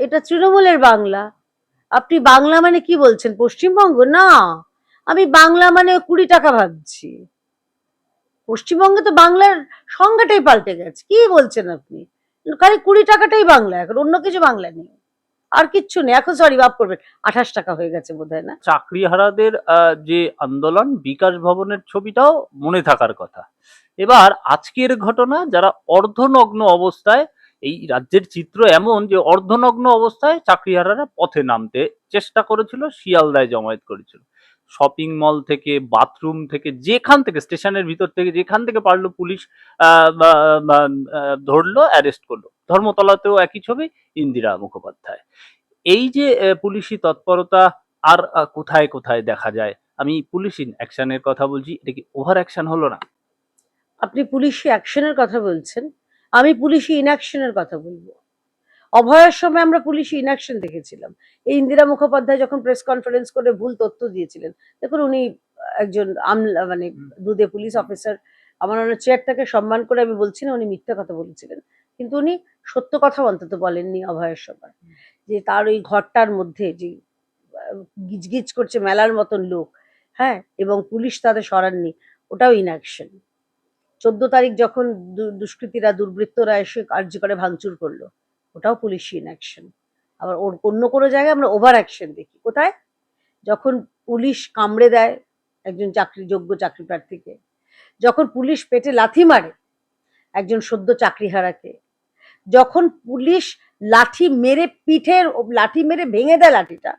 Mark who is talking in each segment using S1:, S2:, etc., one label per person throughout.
S1: এটা তৃণমূলের বাংলা। আপনি বাংলা মানে কি বলছেন? পশ্চিমবঙ্গ? না। আমি বাংলা মানে কুড়ি টাকা ভাবছি। পশ্চিমবঙ্গে তো বাংলার সংজ্ঞাটাই পাল্টে গেছে। কি বলছেন আপনি? খালি কুড়ি টাকাটাই বাংলা এখন অন্য কিছু বাংলা নেই। আর কিচ্ছু নেই। এখন সরি মাফ করবেন আঠাশ টাকা হয়ে গেছে বোধ না?
S2: চাকরিহারাদের আহ, যে আন্দোলন বিকাশ ভবনের ছবিটাও মনে থাকার কথা। এবার আজকের ঘটনা যারা অর্ধনগ্ন অবস্থায় এই রাজ্যের চিত্র এমন যে অর্ধনগ্ন অবস্থায় চাকরিহারারা পথে নামতে চেষ্টা করেছিল, শিয়ালদায় জমায়েত করেছিল। শপিং মল থেকে, বাথরুম থেকে, যেখান থেকে, স্টেশনের ভিতর থেকে, যেখান থেকে পারল পুলিশ ধরলো অ্যারেস্ট করল। ধর্মতলাতেও একই ছবি, ইন্দিরা মুখোপাধ্যায়। এই যে পুলিশি তৎপরতা আর কোথায় কোথায় দেখা যায়? আমি পুলিশ অ্যাকশনের কথা বলছি, এটা কি ওভার অ্যাকশন হলো না?
S1: আপনি পুলিশি অ্যাকশনের কথা বলছেন? আমি পুলিশি ইনঅ্যাকশনের কথা বলব। অভয়ের সময় আমরা পুলিশি ইনাকশন দেখেছিলাম। এই ইন্দিরা মুখোপাধ্যায় যখন প্রেস কনফারেন্স করে ভুল তথ্য দিয়েছিলেন দেখুন উনি একজন আমলা মানে দুদে পুলিশ অফিসার আমার ওনার চেয়ারটাকে সম্মান করে আমি বলছি না উনি মিথ্যা কথা বলেছিলেন। কিন্তু উনি সত্য কথা অন্তত বলেননি অভয়ের সময় যে তার ওই ঘরটার মধ্যে যে গিজগিজ করছে মেলার মতন লোক হ্যাঁ এবং পুলিশ তাদের সরাননি ওটাও ইনঅ্যাকশন। চোদ্দ তারিখ যখন দুষ্কৃতীরা, দুর্বৃত্তরা এসে কার্য করে ভাঙচুর করল, ওটাও পুলিশি ইনঅ্যাকশন আবার ওর, অন্য কোনো জায়গায় আমরা ওভার অ্যাকশন দেখি। কোথায়? যখন পুলিশ কামড়ে দেয় একজন চাকরি যোগ্য চাকরি প্রার্থীকে, যখন পুলিশ পেটে লাথি মারে একজন সদ্য চাকরিহারাকে, যখন পুলিশ লাঠি মেরে পিঠের লাঠি মেরে ভেঙে দেয় লাঠিটা,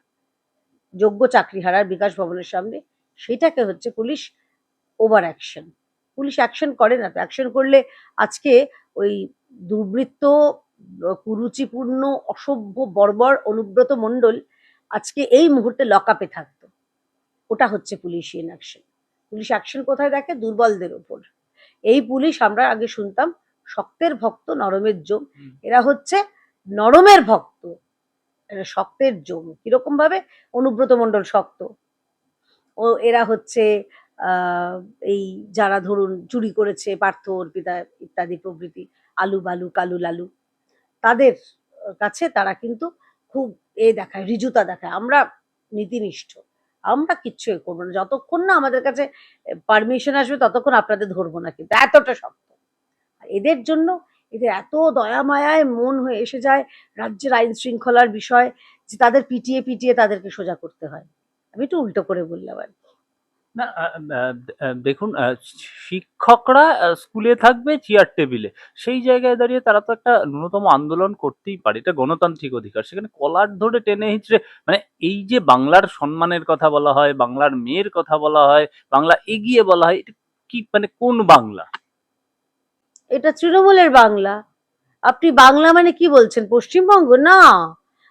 S1: যোগ্য চাকরিহারার বিকাশ ভবনের সামনে, সেটাকে হচ্ছে police over action police action করে না তো অ্যাকশন করলে আজকে ওই দুর্বৃত্ত কুরুচিপূর্ণ অসভ্য বর্বর অনুব্রত মণ্ডল আজকে এই মুহূর্তে লকআপে থাকতো। ওটা হচ্ছে police in action police action কোথায় দেখে? দুর্বলদের ওপর। এই পুলিশ আমরা আগে শুনতাম শক্তের ভক্ত নরমের জম এরা হচ্ছে নরমের ভক্ত। এরা শক্তের জম কীরকম ভাবে অনুব্রত মণ্ডল শক্ত। ও এরা হচ্ছে এই যারা ধরুন চুরি করেছে, পার্থ অর্পিতা ইত্যাদি প্রভৃতি, আলু বালু, কালু লালু, তাদের কাছে তারা কিন্তু খুব এ দেখায় ঋজুতা দেখায়। আমরা নীতিনিষ্ঠ, আমরা কিচ্ছু করব না। যতক্ষণ না আমাদের কাছে পারমিশন আসবে, ততক্ষণ আপনাদের ধরবো না কিন্তু, এতটা শক্ত। এদের জন্য, এদের এত দয়া মায়ায় মন হয়ে এসে যায় রাজ্যের আইন শৃঙ্খলার বিষয়, যে তাদের পিটিয়ে পিটিয়ে তাদেরকে সোজা করতে হয়। আমি একটু উল্টো করে বললাম আর।
S2: না দেখুন শিক্ষকরা স্কুলে থাকবে চেয়ার টেবিলে সেই জায়গায় দাঁড়িয়ে তারা তো একটা ন্যূনতম আন্দোলন করতেই পারে। এটা গণতান্ত্রিক অধিকার। সেখানে কলার ধরে টেনে হিচড়ে মানে এই যে বাংলার সম্মানের কথা বলা হয়, বাংলার মেয়ের কথা বলা হয়, বাংলা এগিয়ে বলা হয়, এটা কি মানে কোন বাংলা?
S1: এটা তৃণমূলের বাংলা। আপনি বাংলা মানে কি বলছেন? পশ্চিমবঙ্গ? না।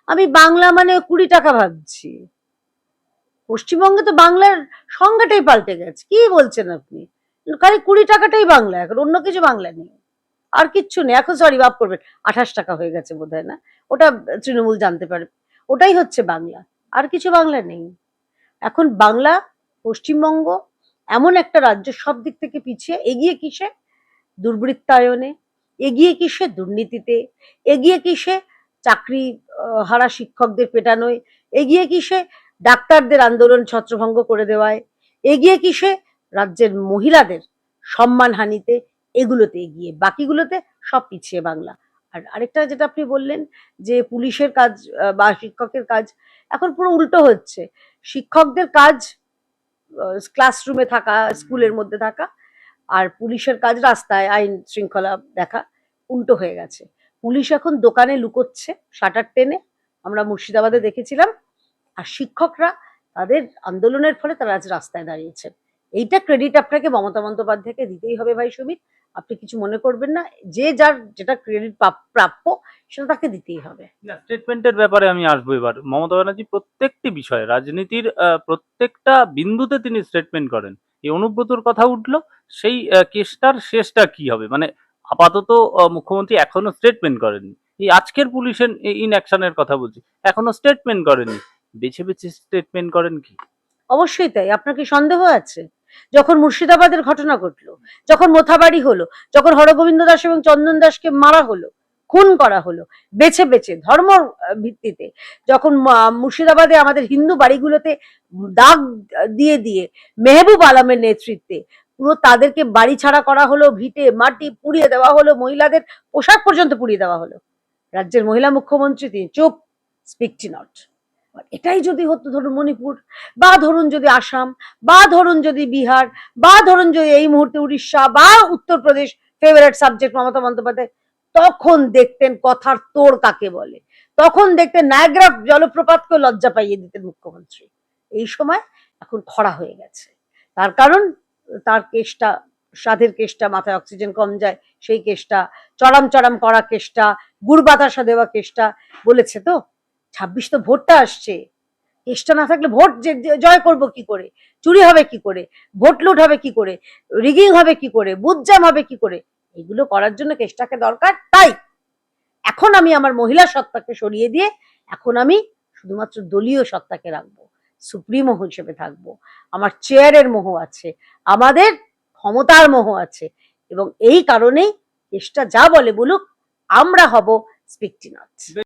S1: আমি বাংলা মানে কুড়ি টাকা ভাবছি। পশ্চিমবঙ্গে তো বাংলার সংজ্ঞাটাই পাল্টে গেছে। কি বলছেন আপনি? খালি কুড়ি টাকাটাই বাংলা, এখন অন্য কিছু বাংলা নেই। আর কিচ্ছু নেই। এখন সরি বাপ করবেন, আঠাশ টাকা হয়ে গেছে বোধ না? ওটা তৃণমূল জানতে পারে। ওটাই হচ্ছে বাংলা, আর কিছু বাংলা নেই। এখন বাংলা, পশ্চিমবঙ্গ এমন একটা রাজ্য সব দিক থেকে পিছিয়ে, এগিয়ে কিসে? দুর্বৃত্তায়নে, এগিয়ে কিসে দুর্নীতিতে, এগিয়ে কিসে চাকরি হারা শিক্ষকদের পেটানোয়, এগিয়ে কিসে ডাক্তারদের আন্দোলন ছত্রভঙ্গ করে দেওয়ায় এগিয়ে কিসে রাজ্যের মহিলাদের সম্মানহানিতে এগুলোতে এগিয়ে, বাকিগুলোতে সব পিছিয়ে বাংলা। আর আরেকটা যেটা আপনি বললেন যে পুলিশের কাজ বা শিক্ষকের কাজ, এখন পুরো উল্টো হচ্ছে। শিক্ষকদের কাজ ক্লাসরুমে থাকা, স্কুলের মধ্যে থাকা, আর পুলিশের কাজ রাস্তায়, আইন শৃঙ্খলা দেখা, উল্টো হয়ে গেছে। পুলিশ এখন দোকানে লুকোচ্ছে, শাটার টেনে। আমরা মুর্শিদাবাদে দেখেছিলাম আর শিক্ষকরা তাদের আন্দোলনের ফলে তারা আজ রাস্তায় দাঁড়িয়েছেন এইটা ক্রেডিট আপনাকে মমতা বন্দ্যোপাধ্যায়কে দিতেই হবে ভাই সুমিত। আপনি কিছু মনে করবেন না, যে যার যেটা ক্রেডিট প্রাপ্য, সেটা তাকে দিতেই হবে।
S2: স্টেটমেন্টের ব্যাপারে আমি আসব এবার। মমতা ব্যানার্জি প্রত্যেকটি বিষয়ে, রাজনীতির প্রত্যেকটা বিন্দুতে তিনি স্টেটমেন্ট করেন। এই অনুব্রতর কথা উঠল, সেই কেসটার শেষটা কি হবে? মানে আপাতত মুখ্যমন্ত্রী এখনও স্টেটমেন্ট করেননি। এই আজকের পুলিশের ইন অ্যাকশনের কথা বলছি, এখনও স্টেটমেন্ট করেনি বেছে বেছে স্টেটমেন্ট করেন কি?
S1: অবশ্যই তাই, আপনার কি সন্দেহ আছে? যখন মুর্শিদাবাদের ঘটনা ঘটলো, যখন মোথাবাড়ি হলো, যখন হরগোবিন্দ দাস এবং চন্দন দাসকে মারা হলো, খুন করা হলো, বেছে বেছে, ধর্ম ভিত্তিতে, যখন মুর্শিদাবাদে আমাদের হিন্দু বাড়িগুলোতে দাগ দিয়ে দিয়ে মেহবুব আলমের নেতৃত্বে পুরো তাদেরকে বাড়ি ছাড়া করা হলো, ভিটে, মাটি পুড়িয়ে দেওয়া হলো, মহিলাদের পোশাক পর্যন্ত পুড়িয়ে দেওয়া হলো, রাজ্যের মহিলা মুখ্যমন্ত্রী তিনি, চুপ স্পিকটি নট এটাই যদি হতো ধরুন মণিপুর, বা ধরুন যদি আসাম, বা ধরুন যদি বিহার, বা ধরুন যদি এই মুহূর্তে উড়িষ্যা, বা উত্তরপ্রদেশ ফেভারিট সাবজেক্ট মমতা বন্দ্যোপাধ্যায়, তখন দেখতেন কথার তোড় কাকে বলে? তখন দেখতেন নায়গ্রা জলপ্রপাতকেও লজ্জা পাইয়ে দিতেন মুখ্যমন্ত্রী। এই সময় এখন খরা হয়ে গেছে। তার কারণ, তার কেসটা, সাধের কেসটা মাথায় অক্সিজেন কম যায়, সেই কেসটা চড়াম চড়াম করা কেসটা, গুড় বাতাসা দেওয়া কেসটা বলেছে তো? ছাব্বিশ তো ভোটটা আসছে। কেসটা না থাকলে ভোট জয় করব কি করে? চুরি হবে কি করে? ভোট লুট হবে কি করে? রিগিং হবে কি করে? বুথ জ্যাম হবে কি করে? এগুলো করার জন্য কেসটাকে দরকার তাই। এখন আমি আমার মহিলা সত্তাকে সরিয়ে দিয়ে এখন আমি শুধুমাত্র দলীয় সত্তাকে রাখব, সুপ্রিমো হিসেবে থাকব। আমার চেয়ারের মোহ আছে, আমাদের ক্ষমতার মোহ আছে এবং এই কারণেই কেসটা যা বলে বলুক, আমরা হব স্পিকটি নট